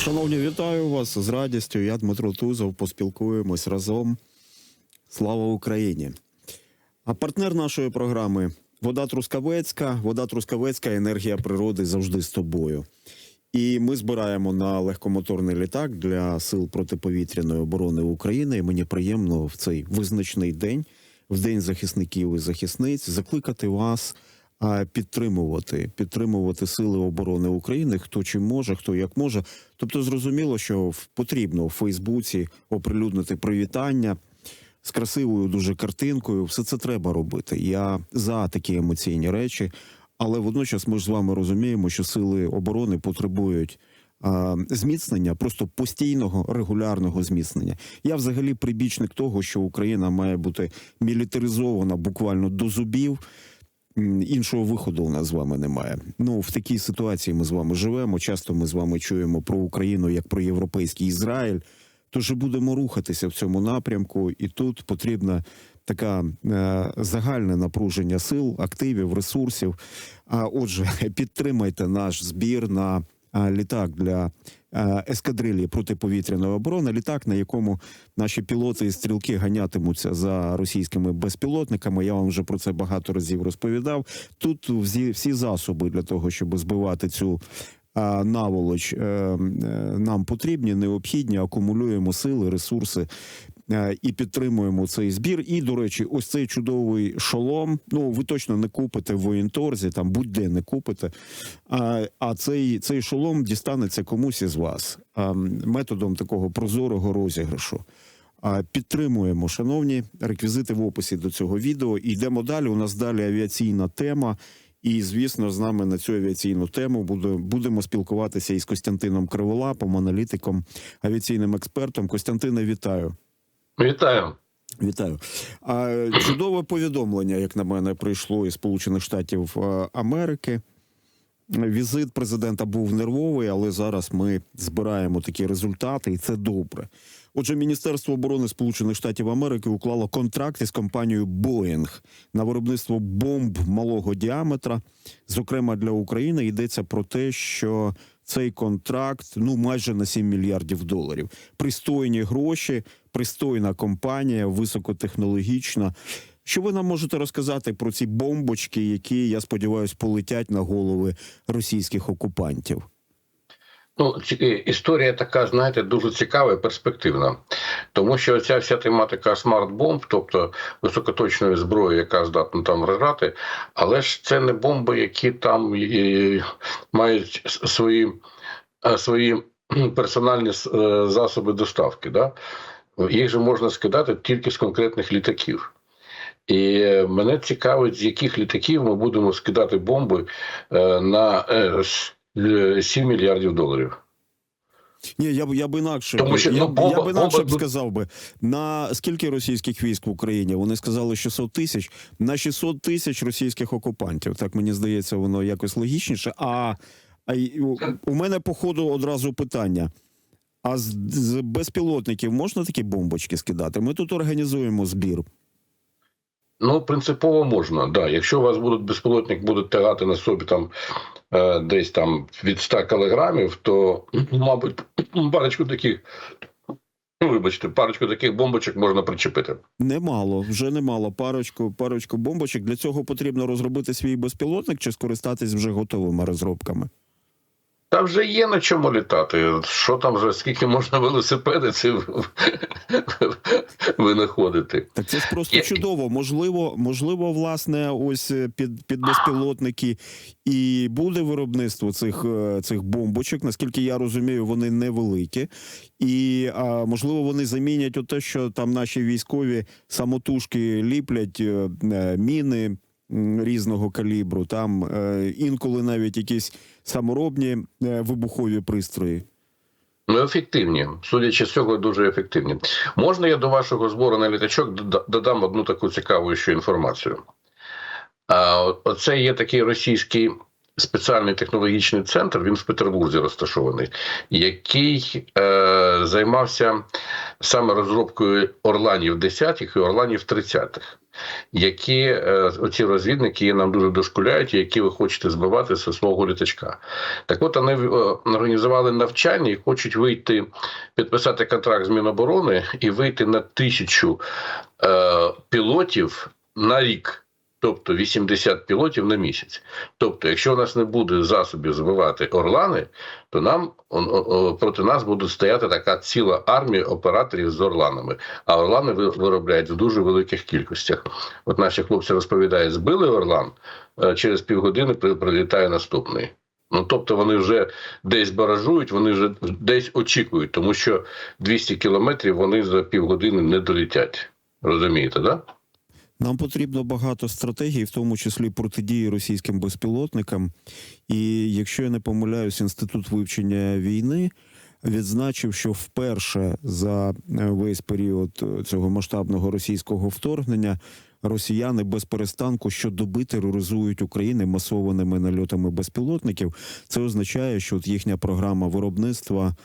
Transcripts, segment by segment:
Шановні, вітаю вас з радістю. Я Дмитро Тузов. Поспілкуємось разом. Слава Україні! А партнер нашої програми Вода Трускавецька. Вода Трускавецька, енергія природи завжди з тобою. І ми збираємо на легкомоторний літак для сил протиповітряної оборони України. І мені приємно в цей визначний день, в день захисників і захисниць, закликати вас підтримувати, підтримувати сили оборони України, хто чим може, хто як може. Тобто, зрозуміло, що потрібно в Фейсбуці оприлюднити привітання з красивою дуже картинкою. Все це треба робити. Я за такі емоційні речі, але водночас ми ж з вами розуміємо, що сили оборони потребують. Зміцнення, просто постійного регулярного зміцнення. Я взагалі прибічник того, що Україна має бути мілітаризована буквально до зубів. Іншого виходу у нас з вами немає. Ну в такій ситуації ми з вами живемо. Часто ми з вами чуємо про Україну як про європейський Ізраїль. Тож будемо рухатися в цьому напрямку, і тут потрібна така е, загальне напруження сил, активів, ресурсів. А отже, підтримайте наш збір на літак для ескадрилі протиповітряної оборони. Літак, на якому наші пілоти і стрілки ганятимуться за російськими безпілотниками. Я вам вже про це багато разів розповідав. Тут всі, всі засоби для того, щоб збивати цю наволоч е, е, нам потрібні, необхідні, акумулюємо сили, ресурси і підтримуємо цей збір. І, до речі, ось цей чудовий шолом. Ну, ви точно не купите в воєнторзі, там будь-де не купите. А, а цей, цей шолом дістанеться комусь із вас методом такого прозорого розіграшу. Підтримуємо, шановні реквізити в описі до цього відео. Йдемо далі. У нас далі авіаційна тема. І звісно, з нами на цю авіаційну тему буде, будемо спілкуватися із Костянтином Криволапом, аналітиком, авіаційним експертом. Костянтине, вітаю. Вітаю. Вітаю. А, чудове повідомлення, як на мене, прийшло із Сполучених Штатів е, Америки. Візит президента був нервовий, але зараз ми збираємо такі результати, і це добре. Отже, Міністерство оборони Сполучених Штатів Америки уклало контракт із компанією Boeing на виробництво бомб малого діаметра. Зокрема, для України йдеться про те, що цей контракт ну майже на 7 мільярдів доларів. Пристойні гроші, пристойна компанія, високотехнологічна. Що ви нам можете розказати про ці бомбочки, які я сподіваюся полетять на голови російських окупантів? Ну, історія така, знаєте, дуже цікава і перспективна, тому що ця вся тематика смарт-бомб, тобто високоточної зброї, яка здатна там вражати, але ж це не бомби, які там е, мають свої, е, свої персональні е, засоби доставки. Да? Їх же можна скидати тільки з конкретних літаків. І е, мене цікавить, з яких літаків ми будемо скидати бомби на 7 мільярдів доларів. Ні, я б я б інакше Тому що, я, ну, б- я б інакше бомба б сказав би на скільки російських військ в Україні? Вони сказали 600 тисяч на 600 тисяч російських окупантів. Так мені здається, воно якось логічніше. А, а у, у мене по ходу одразу питання. А з, з безпілотників можна такі бомбочки скидати? Ми тут організуємо збір. Ну, принципово можна, да. Якщо у вас будуть безпілотник, будуть тягати на собі там е, десь там від 100 кілограмів, то, мабуть, парочку таких, ну, вибачте, парочку таких бомбочок можна причепити. Немало, вже немало. Парочку, парочку бомбочок. Для цього потрібно розробити свій безпілотник чи скористатись вже готовими розробками. Та вже є на чому літати. Що там вже, скільки можна велосипеди ці винаходити? Так це ж просто Є- чудово. Можливо, можливо, власне, ось е, під, під безпілотники і буде виробництво цих, е, цих бомбочок. Наскільки я розумію, вони невеликі. І а, можливо, вони замінять те, що там наші військові самотужки ліплять е, міни. Різного калібру, там інколи навіть якісь саморобні е, вибухові пристрої. Ну, ефективні, судячи з цього, дуже ефективні. Можна я до вашого збору на літачок додам одну таку цікаву ще інформацію. Оце є такий російський спеціальний технологічний центр, він в Петербурзі розташований, який е, займався саме розробкою Орланів 10-х і Орланів 30-х. Які е, оці розвідники нам дуже дошкуляють, які ви хочете збивати з свого літачка. Так от вони е, організували навчання і хочуть вийти, підписати контракт з Міноборони і вийти на тисячу е, пілотів на рік. Тобто 80 пілотів на місяць. Тобто, якщо у нас не буде засобів збивати орлани, то нам проти нас буде стояти така ціла армія операторів з орланами. А орлани виробляють в дуже великих кількостях. От наші хлопці розповідають, збили орлан, е, через півгодини прилітає наступний. Ну тобто вони вже десь баражують, вони вже десь очікують, тому що 200 кілометрів вони за півгодини не долетять. Розумієте, да? Нам потрібно багато стратегій, в тому числі протидії російським безпілотникам. І якщо я не помиляюсь, інститут вивчення війни відзначив, що вперше за е, весь період е, цього масштабного російського вторгнення росіяни без перестанку щодоби тероризують Україну масованими нальотами безпілотників. Це означає, що їхня програма виробництва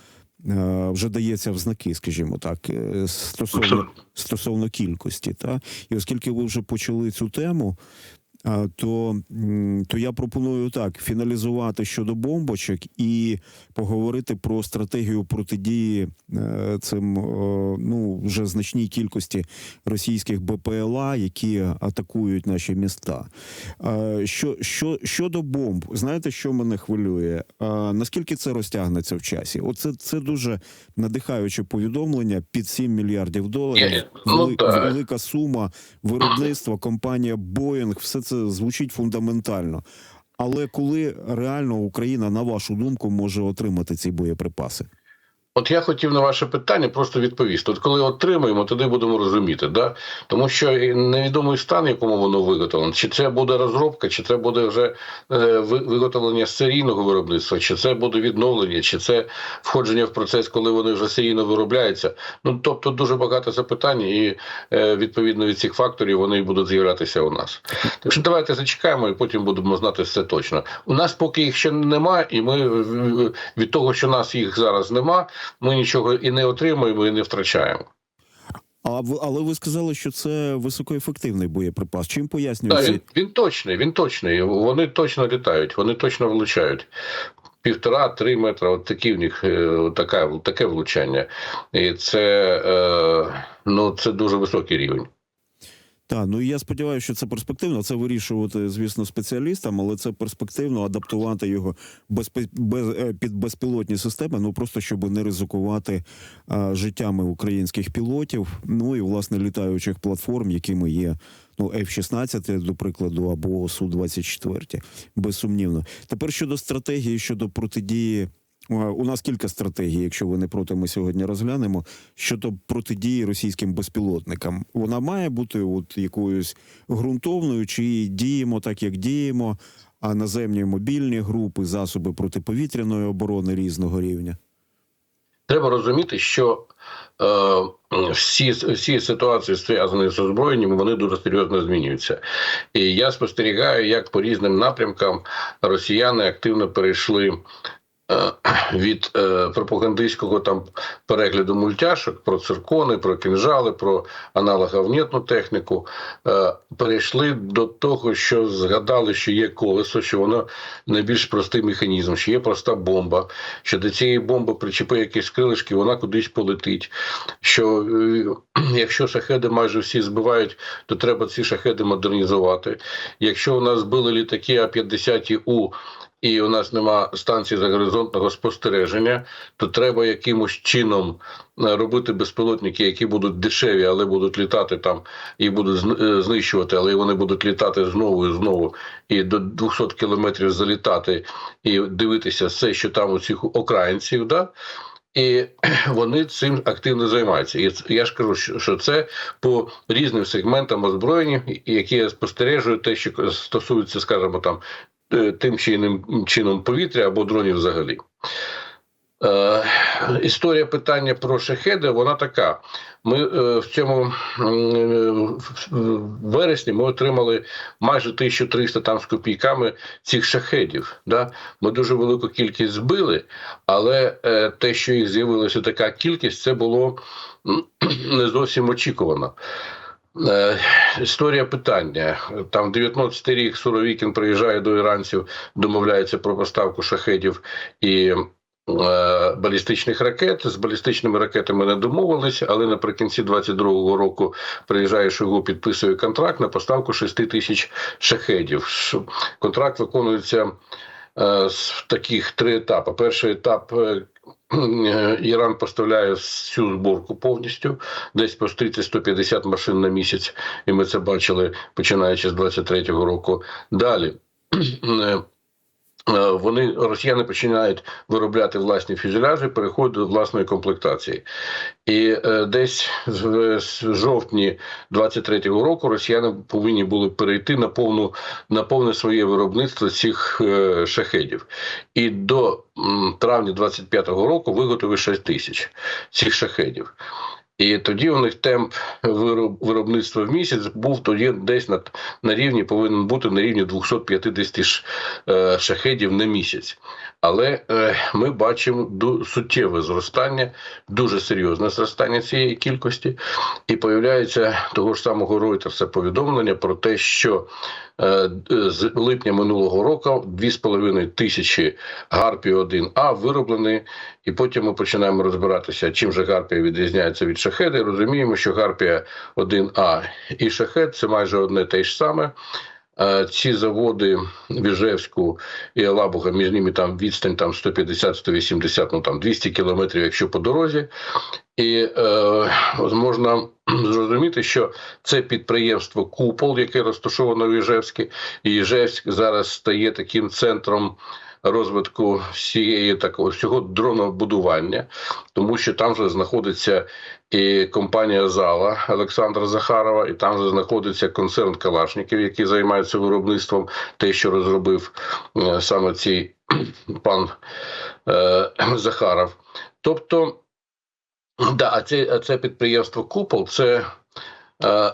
вже дається в знаки, скажімо так, е, стосовно стосовно кількості. Та? І оскільки ви вже почали цю тему, то, то я пропоную так фіналізувати щодо бомбочок і поговорити про стратегію протидії е, цим ну вже значній кількості російських БПЛА, які атакують наші міста. Що, що щодо бомб, знаєте, що мене хвилює? Наскільки це розтягнеться в часі? Оце це дуже надихаюче повідомлення під 7 мільярдів доларів. Ну, Вели- велика сума виробництва, компанія Боїнг, все це звучить фундаментально. Але коли реально Україна, на вашу думку, може отримати ці боєприпаси? От я хотів на ваше питання просто відповісти. От коли отримаємо, тоді будемо розуміти, да? тому що невідомий стан, якому воно виготовлено, чи це буде розробка, чи це буде вже е, виготовлення серійного виробництва, чи це буде відновлення, чи це входження в процес, коли вони вже серійно виробляються. Ну тобто дуже багато запитань, і е, відповідно від цих факторів вони будуть з'являтися у нас. Так що давайте зачекаємо, і потім будемо знати все точно. У нас поки їх ще немає, і ми від того, що нас їх зараз нема ми нічого і не отримуємо, і не втрачаємо. А але ви сказали, що це високоефективний боєприпас. Чим пояснюється? він, він точний, він точний. Вони точно літають, вони точно влучають. Півтора-три метра, от такі в них е, така, таке влучання. І це, е, ну, це дуже високий рівень. Так, ну я сподіваюся, що це перспективно. Це вирішувати, звісно, спеціалістам, але це перспективно адаптувати його без, без, е, під безпілотні системи, ну просто щоб не ризикувати а, життями українських пілотів, ну і власне літаючих платформ, якими є ну F-16, до прикладу, або су 24 безсумнівно. Тепер щодо стратегії, щодо протидії. А, У нас кілька стратегій, якщо ви не проти, ми сьогодні розглянемо щодо протидії російським безпілотникам. Вона має бути от якоюсь ґрунтовною, чи діємо так, як діємо, а наземні мобільні групи, засоби протиповітряної оборони різного рівня. Треба розуміти, що е, всі, всі ситуації, зв'язані з озброєнням, вони дуже серйозно змінюються. І я спостерігаю, як по різним напрямкам росіяни активно перейшли. Е, Від е, пропагандистського там перегляду мультяшок про циркони, про кінжали, про аналоговнітну техніку, е, перейшли до того, що згадали, що є колесо, що воно найбільш простий механізм, що є проста бомба, що до цієї бомби причепи якісь крилишки, вона кудись полетить. Що якщо шахеди майже всі збивають, то треба ці шахеди модернізувати. Якщо у нас були літаки А-50У, і у нас нема станції загоризонтного спостереження, то треба якимось чином е, робити безпілотники, які будуть дешеві, але будуть літати там і будуть е, знищувати, але вони будуть літати знову і знову, і до 200 кілометрів залітати і дивитися все, що там у цих окраїнців. Да? І вони цим активно займаються. І я ж кажу, що це по різним сегментам озброєння, які я спостережую, те, що стосується, скажімо, там тим чи іним чином повітря або дронів взагалі. Е, історія питання про шахеди, вона така. Ми е, в цьому в вересні ми отримали майже 1300 там з копійками цих шахедів. Да? Ми дуже велику кількість збили, але е, те, що їх з'явилася така кількість, це було не зовсім очікувано. Е, Історія питання. Там 19-й рік Суровікін приїжджає до іранців, домовляється про поставку шахедів і е, балістичних ракет. З балістичними ракетами не домовилися, але наприкінці 22-го року приїжджає Шойгу, підписує контракт на поставку 6 тисяч шахедів. Контракт виконується е, з таких три етапи. Перший етап. Е, Іран поставляє всю зборку повністю, десь по 30-150 машин на місяць, і ми це бачили починаючи з 23-го року. Далі. Е, вони росіяни починають виробляти власні фюзеляжі, переходять до власної комплектації. І е, десь з жовтні 23-го року росіяни повинні були перейти на повну на повне своє виробництво цих е, шахедів. І до травня 25-го року виготовили 6 тисяч цих шахедів. І тоді у них темп вироб- виробництва в місяць був тоді десь на, на рівні, повинен бути на рівні 250 ш- е, шахедів на місяць. Але е, ми бачимо суттєве зростання, дуже серйозне зростання цієї кількості, і появляється того ж самого Ройтерса повідомлення про те, що е, з липня минулого року 2,5 тисячі Гарпії 1А вироблені, і потім ми починаємо розбиратися, чим же Гарпія відрізняється від шахеда. І розуміємо, що Гарпія 1А і шахет це майже одне те ж саме. Е, Ці заводи в Іжевську і Алабуга, між ними там відстань там 150-180, ну там 200 кілометрів, якщо по дорозі. І е, можна зрозуміти, що це підприємство Купол, яке розташовано в Іжевську, і Іжевськ зараз стає таким центром розвитку всієї такого всього дронобудування, тому що там же знаходиться і компанія Зала Олександра Захарова, і там же знаходиться концерн Калашників, який займається виробництвом те, що розробив е, саме цей пан е, Захаров. Тобто, да, а це, а це підприємство Купол, це е,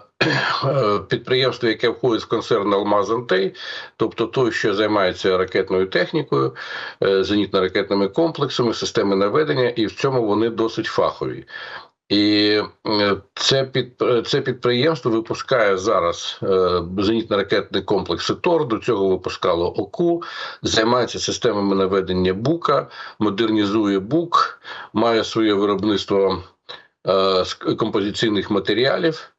підприємство, яке входить в концерн Алмазантей, тобто той, що займається ракетною технікою, зенітно-ракетними комплексами, системи наведення, і в цьому вони досить фахові. І е, це під це підприємство випускає зараз е, зенітно-ракетний комплекс ТОР. До цього випускало ОКУ, займається системами наведення БУКа, модернізує БУК, має своє виробництво е, композиційних матеріалів,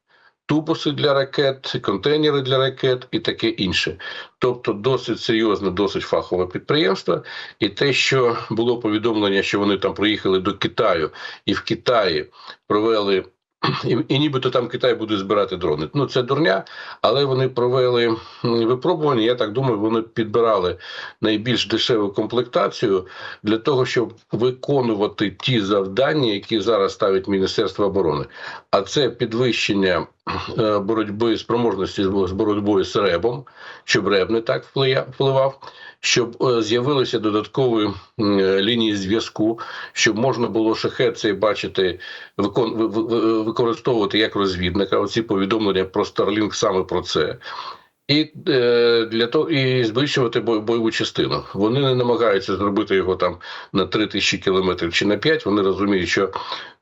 тубуси для ракет, контейнери для ракет і таке інше. Тобто, досить серйозне, досить фахове підприємство. І те, що було повідомлення, що вони там приїхали до Китаю, і в Китаї провели. І, і нібито там Китай буде збирати дрони. Ну це дурня, але вони провели випробування. Я так думаю, вони підбирали найбільш дешеву комплектацію для того, щоб виконувати ті завдання, які зараз ставить Міністерство оборони. А це підвищення боротьби спроможності з боротьбою з ребом, щоб реб не так впливав, щоб е, з'явилися додаткові е, лінії зв'язку, щоб можна було шахет бачити, використовувати як розвідника. Оці повідомлення про Starlink саме про це. І е, для того і збільшувати бойову частину. Вони не намагаються зробити його там на 3 тисячі кілометрів чи на 5. Вони розуміють, що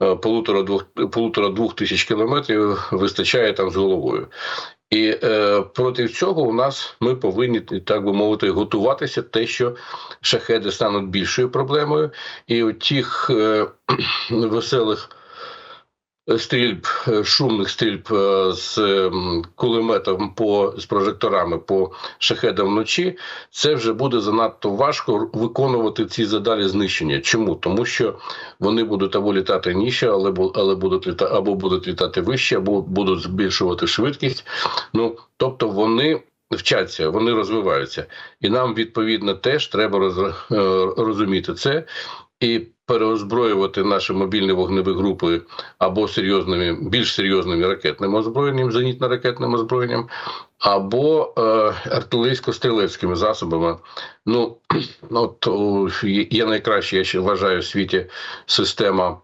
е, полутора-двох полутора-двох тисяч кілометрів вистачає там з головою. І е, проти цього у нас ми повинні так би мовити готуватися, те, що шахеди стануть більшою проблемою, і у тих е, веселих стрільб, е, шумних стрільб е, з ем, кулеметом по з прожекторами по шахедам вночі, це вже буде занадто важко виконувати ці задалі знищення. Чому? Тому що вони будуть або літати нижче, але але будуть літа або будуть літати вище, або будуть збільшувати швидкість. Ну тобто вони. Вчаться, вони розвиваються, і нам відповідно теж треба роз, е, розуміти це і переозброювати наші мобільні вогневі групи або серйозними, більш серйозними ракетним озброєнням, зенітно-ракетним озброєнням, або е, артилерійсько-стрілецькими засобами. Ну, от є найкраще, я ще вважаю в світі система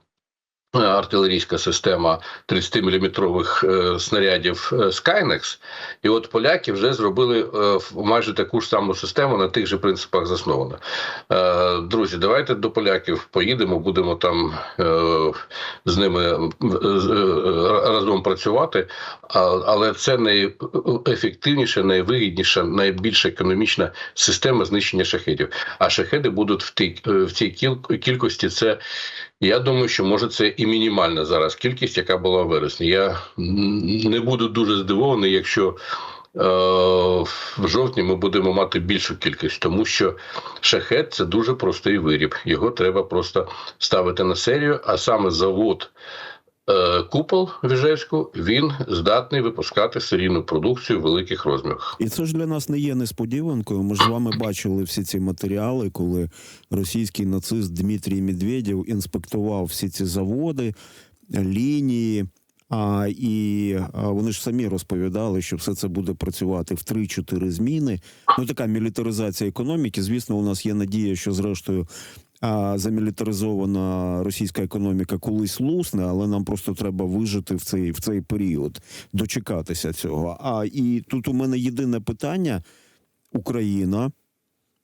артилерійська система 30-мм е, снарядів е, Skynex. І от поляки вже зробили е, майже таку ж саму систему на тих же принципах заснована. Друзі, давайте до поляків поїдемо, будемо там з ними разом працювати. Але це найефективніша, найвигідніша, найбільш економічна система знищення шахедів. А шахеди будуть в тій, в цій кількості. Це я думаю, що може це і мінімальна зараз кількість, яка була вересні. Я не буду дуже здивований, якщо. е, В жовтні ми будемо мати більшу кількість, тому що шахет це дуже простий виріб. Його треба просто ставити на серію. А саме завод Купол в Іжевську він здатний випускати серійну продукцію в великих розмірах. І це ж для нас не є несподіванкою. Ми ж з вами бачили всі ці матеріали, коли російський нацист Дмитрій Медведєв інспектував всі ці заводи, лінії. А і а, вони ж самі розповідали, що все це буде працювати в 3-4 зміни. Ну така мілітаризація економіки. Звісно, у нас є надія, що зрештою а, замілітаризована російська економіка колись лусне, але нам просто треба вижити в цей в цей період, дочекатися цього. А і тут у мене єдине питання: Україна.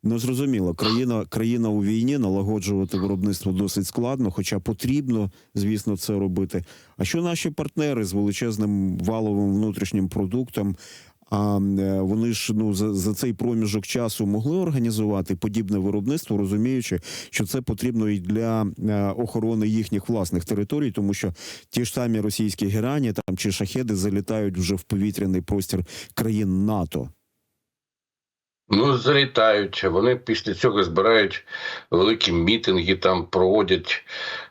Ну, зрозуміло, країна, країна у війні налагоджувати виробництво досить складно, хоча потрібно, звісно, це робити. А що наші партнери з величезним валовим внутрішнім продуктом? А е, вони ж ну за, за цей проміжок часу могли організувати подібне виробництво, розуміючи, що це потрібно і для е, охорони їхніх власних територій, тому що ті ж самі російські герані там чи шахеди залітають вже в повітряний простір країн НАТО. Ну, залітають. Вони після цього збирають великі мітинги, там проводять,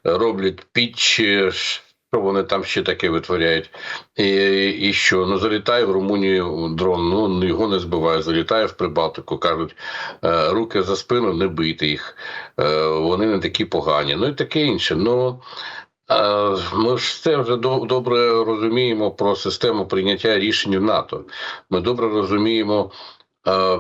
роблять пітчі. Що вони там ще таке витворяють? І, і що? Ну, залітає в Румунію дрон, ну його не збиває, залітає в Прибалтику, кажуть, е, руки за спину, не бийте їх, е, вони не такі погані. Ну і таке інше. Ну, е, ми ж це вже добре розуміємо про систему прийняття рішень в НАТО. Ми добре розуміємо е,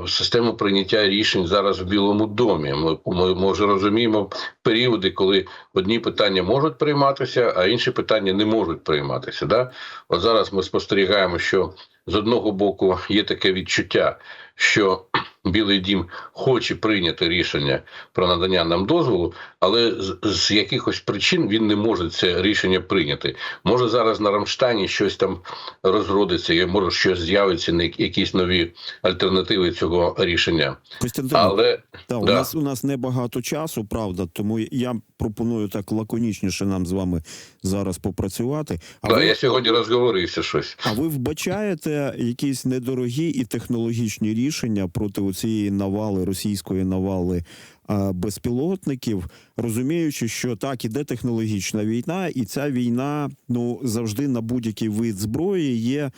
систему прийняття рішень зараз в Білому домі. Ми, ми розуміємо періоди, коли одні питання можуть прийматися, а інші питання не можуть прийматися. Да? От зараз ми спостерігаємо, що з одного боку є таке відчуття, що Білий дім хоче прийняти рішення про надання нам дозволу, але з, з якихось причин він не може це рішення прийняти. Може зараз на Рамштайні щось там розродиться, і може щось з'явиться на якісь нові альтернативи цього рішення. Костянтин, Але Та, у Да. нас у нас небагато часу, правда, тому я пропоную так лаконічніше нам з вами зараз попрацювати. А, да, ви, я сьогодні розговорився щось. а ви вбачаєте якісь недорогі і технологічні рішення проти цієї навали, російської навали безпілотників, розуміючи, що так іде технологічна війна, і ця війна ну завжди на будь-який вид зброї є.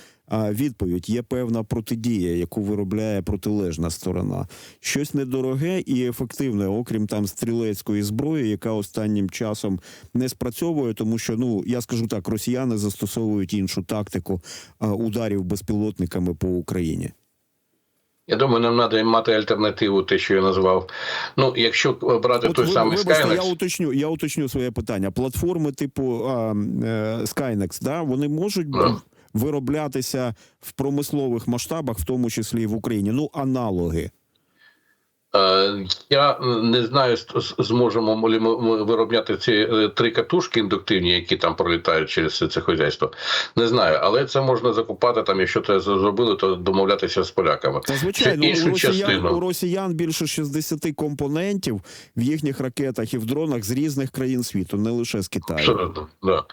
Відповідь є певна протидія, яку виробляє протилежна сторона. Щось недороге і ефективне, окрім там стрілецької зброї, яка останнім часом не спрацьовує, тому що ну я скажу так, росіяни застосовують іншу тактику ударів безпілотниками по Україні. Я думаю, нам треба мати альтернативу, те, що я назвав. Ну, якщо брати той ви- самий вибачте, Skynex, я уточню, я уточню своє питання. Платформи типу а, е, Skynex, да, вони можуть mm. вироблятися в промислових масштабах, в тому числі і в Україні. Ну, аналоги. Е, Я не знаю, зможемо ли ми виробляти ці е, три катушки індуктивні, які там пролітають через це, це хозяйство. Не знаю, але це можна закупати там. Якщо це зробили, то домовлятися з поляками. Та звичайно, іншу у росіян, частину. у росіян більше 60 компонентів в їхніх ракетах і в дронах з різних країн світу, не лише з Китаю. Абсолютно, да.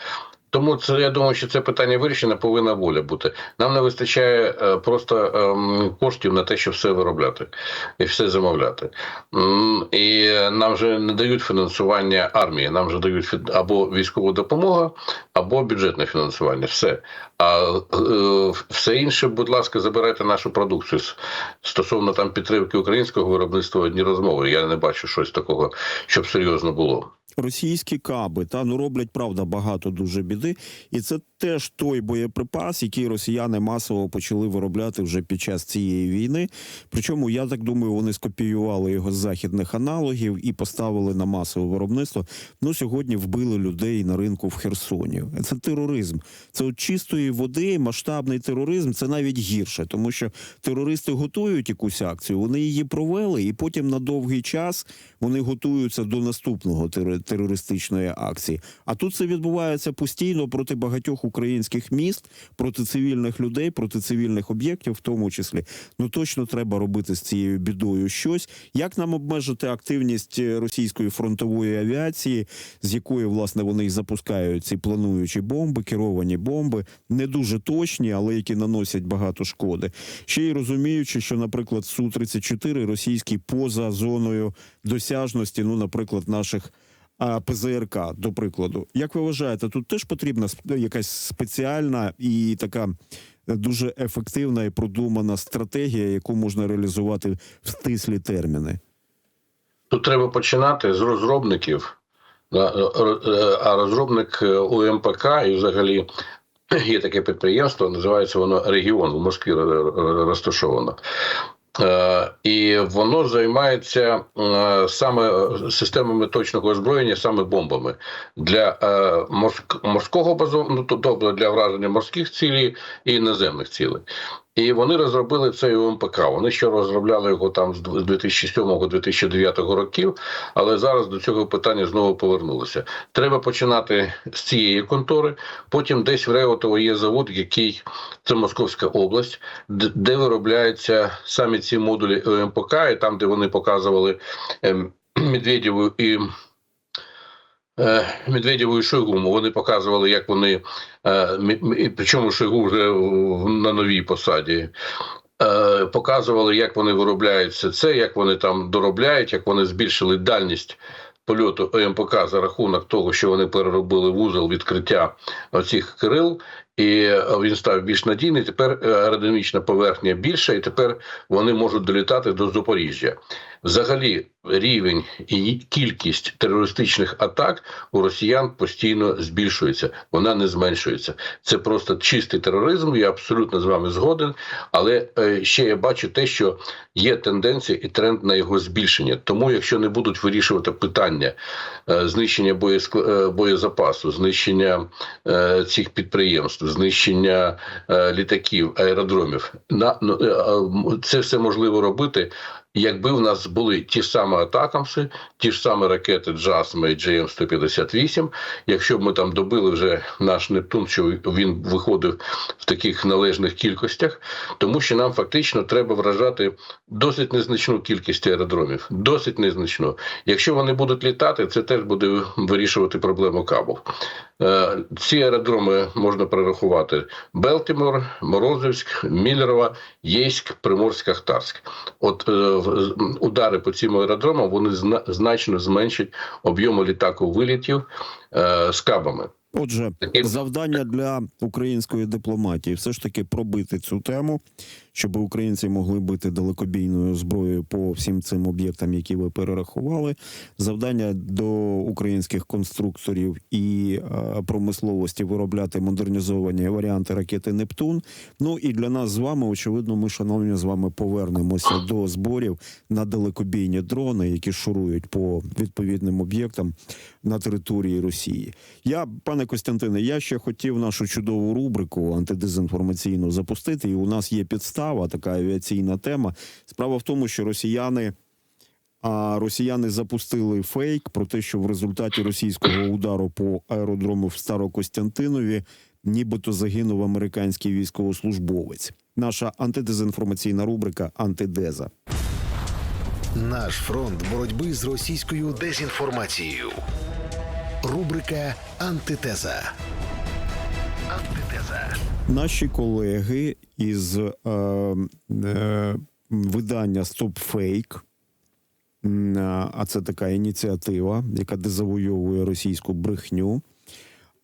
Тому це я думаю, що це питання вирішено, повинна воля бути. Нам не вистачає е, просто ем, коштів на те, щоб все виробляти і все замовляти. І нам вже не дають фінансування армії, нам вже дають або військова допомога, або бюджетне фінансування. Все. А е, все інше, будь ласка, забирайте нашу продукцію. Стосовно там підтримки українського виробництва одні розмови. Я не бачу щось такого, щоб серйозно було. Російські каби. Та ну роблять правда багато дуже біди, і це теж той боєприпас, який росіяни масово почали виробляти вже під час цієї війни. Причому я так думаю, вони скопіювали його з західних аналогів і поставили на масове виробництво. Ну сьогодні вбили людей на ринку в Херсоні. Це тероризм. Це от чистої води, масштабний тероризм. Це навіть гірше, тому що терористи готують якусь акцію, вони її провели, і потім на довгий час вони готуються до наступного тер- терористичної акції. А тут це відбувається постійно проти багатьох українських міст, проти цивільних людей, проти цивільних об'єктів, в тому числі. Ну точно треба робити з цією бідою щось. Як нам обмежити активність е, російської фронтової авіації, з якої власне вони і запускають ці плануючі бомби, керовані бомби, не дуже точні, але які наносять багато шкоди. Ще й розуміючи, що, наприклад, су 34 російський поза зоною досяжності, ну, наприклад, наших. ПЗРК, до прикладу, як ви вважаєте, тут теж потрібна якась спеціальна і така дуже ефективна і продумана стратегія, яку можна реалізувати в стислі терміни. Тут треба починати з розробників. Е, е, А розробник е, УМПК і взагалі є таке підприємство, називається воно Регіон в Москві ро- ро- розташовано. Е, І воно займається е, саме системами точного озброєння, саме бомбами для е, морського базу, ну тобто для враження морських цілей і наземних цілей. І вони розробили цей УМПК. Вони ще розробляли його там з 2007-2009 років, але зараз до цього питання знову повернулося. Треба починати з цієї контори. Потім десь в Реутово є завод, який це Московська область, де виробляються самі ці модулі УМПК, і там, де вони показували ем, Медведєву і. Е, Медведєву і Шойгу, вони показували, як вони, е, причому Шойгу вже на новій посаді, е, показували, як вони виробляють все це, як вони там доробляють, як вони збільшили дальність польоту ОМПК за рахунок того, що вони переробили вузол відкриття оцих крил, і е, він став більш надійний. Тепер е, аеродинамічна поверхня більша, і тепер вони можуть долітати до Запоріжжя. Взагалі, рівень і кількість терористичних атак у росіян постійно збільшується, вона не зменшується. Це просто чистий тероризм. Я абсолютно з вами згоден. Але е, ще я бачу те, що є тенденція і тренд на його збільшення. Тому, якщо не будуть вирішувати питання знищення боєзапасу, знищення цих підприємств, знищення е, літаків, аеродромів, на ну, е, це все можливо робити. Якби в нас були ті ж самі атакамси, ті ж самі ракети Джасма і GM-158, якщо б ми там добили вже наш Нептун, що він виходив в таких належних кількостях, тому що нам фактично треба вражати досить незначну кількість аеродромів, досить незначну. Якщо вони будуть літати, це теж буде вирішувати проблему кабу. Е, Ці аеродроми можна перерахувати: Белтимор, Морозовськ, Міллерова, Єйськ, Приморськ, Ахтарськ. От е, удари по цим аеродромам вони зна- значно зменшать об'єму літаку вилітів е, з кабами. Отже, завдання для української дипломатії все ж таки пробити цю тему, щоб українці могли бити далекобійною зброєю по всім цим об'єктам, які ви перерахували. Завдання до українських конструкторів і е, промисловості виробляти модернізовані варіанти ракети Нептун. Ну і для нас з вами, очевидно, ми, шановні, з вами повернемося до зборів на далекобійні дрони, які шурують по відповідним об'єктам на території Росії. Я, пане Костянтине, я ще хотів нашу чудову рубрику антидезінформаційну запустити, і у нас є підстава, така авіаційна тема. Справа в тому, що росіяни. А росіяни запустили фейк про те, що в результаті російського удару по аеродрому в Старокостянтинові нібито загинув американський військовослужбовець. Наша антидезінформаційна рубрика Антидеза. Наш фронт боротьби з російською дезінформацією. Рубрика Антитеза. Наші колеги із е, е, видання StopFake, м, а це така ініціатива, яка дезавойовує російську брехню.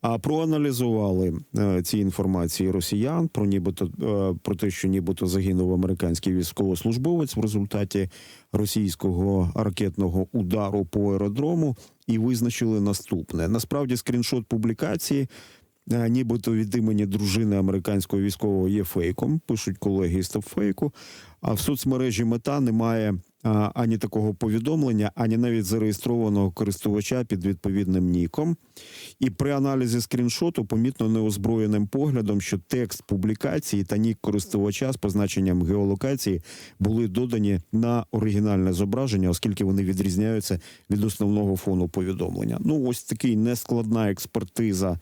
А проаналізували е, ці інформації росіян про нібито е, про те, що нібито загинув американський військовослужбовець в результаті російського ракетного удару по аеродрому. і визначили наступне: насправді скріншот публікації. Е, Нібито від імені дружини американського військового є фейком, пишуть колеги із фейку. А в соцмережі мета немає а, ані такого повідомлення, ані навіть зареєстрованого користувача під відповідним ніком. І при аналізі скріншоту помітно неозброєним поглядом, що текст публікації та нік користувача з позначенням геолокації були додані на оригінальне зображення, оскільки вони відрізняються від основного фону повідомлення. Ну, ось такий нескладна експертиза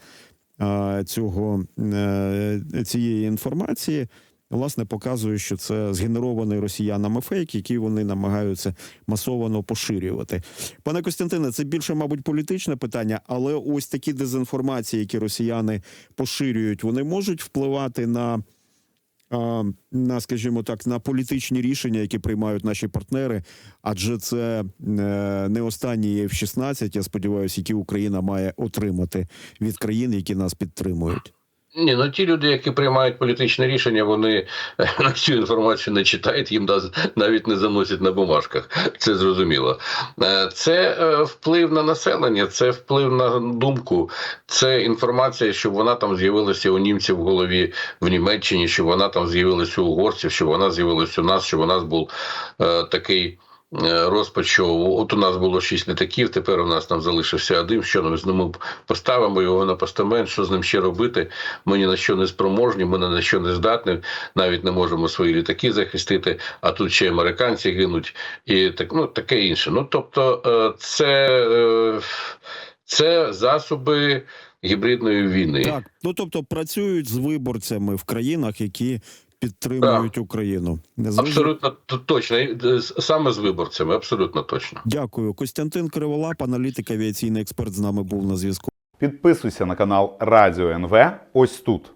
цього е, цієї інформації. Власне, показує, що це згенерований росіянами фейк, який вони намагаються масово поширювати. Пане Костянтине, це більше, мабуть, політичне питання, але ось такі дезінформації, які росіяни поширюють, вони можуть впливати на, на скажімо так, на політичні рішення, які приймають наші партнери. Адже це е, не останні F-16, я сподіваюся, які Україна має отримати від країн, які нас підтримують. Ні, ну ті люди, які приймають політичне рішення, вони е, цю інформацію не читають, їм навіть не заносять на бумажках. Це зрозуміло. Е, Це е, вплив на населення, це вплив на думку, це інформація, щоб вона там з'явилася у німців в голові в Німеччині, щоб вона там з'явилася у угорців, щоб вона з'явилася у нас, щоб у нас був е, такий. Е, Розпач, що от у нас було шість літаків, тепер у нас там залишився один. Що ми з ним поставимо його на постамент, що з ним ще робити? Ми ні на що не спроможні, ми ні на що не здатні, навіть не можемо свої літаки захистити, а тут ще американці гинуть, і так, ну, таке інше. Ну, тобто, е, це, е, це засоби гібридної війни. Так, ну тобто працюють з виборцями в країнах, які підтримують Україну. Незважаючи- Абсолютно точно. Е, з- Саме з виборцями, абсолютно точно. Дякую. Костянтин Криволап, аналітик, авіаційний експерт, з нами був на зв'язку. Підписуйся на канал Радіо НВ ось тут.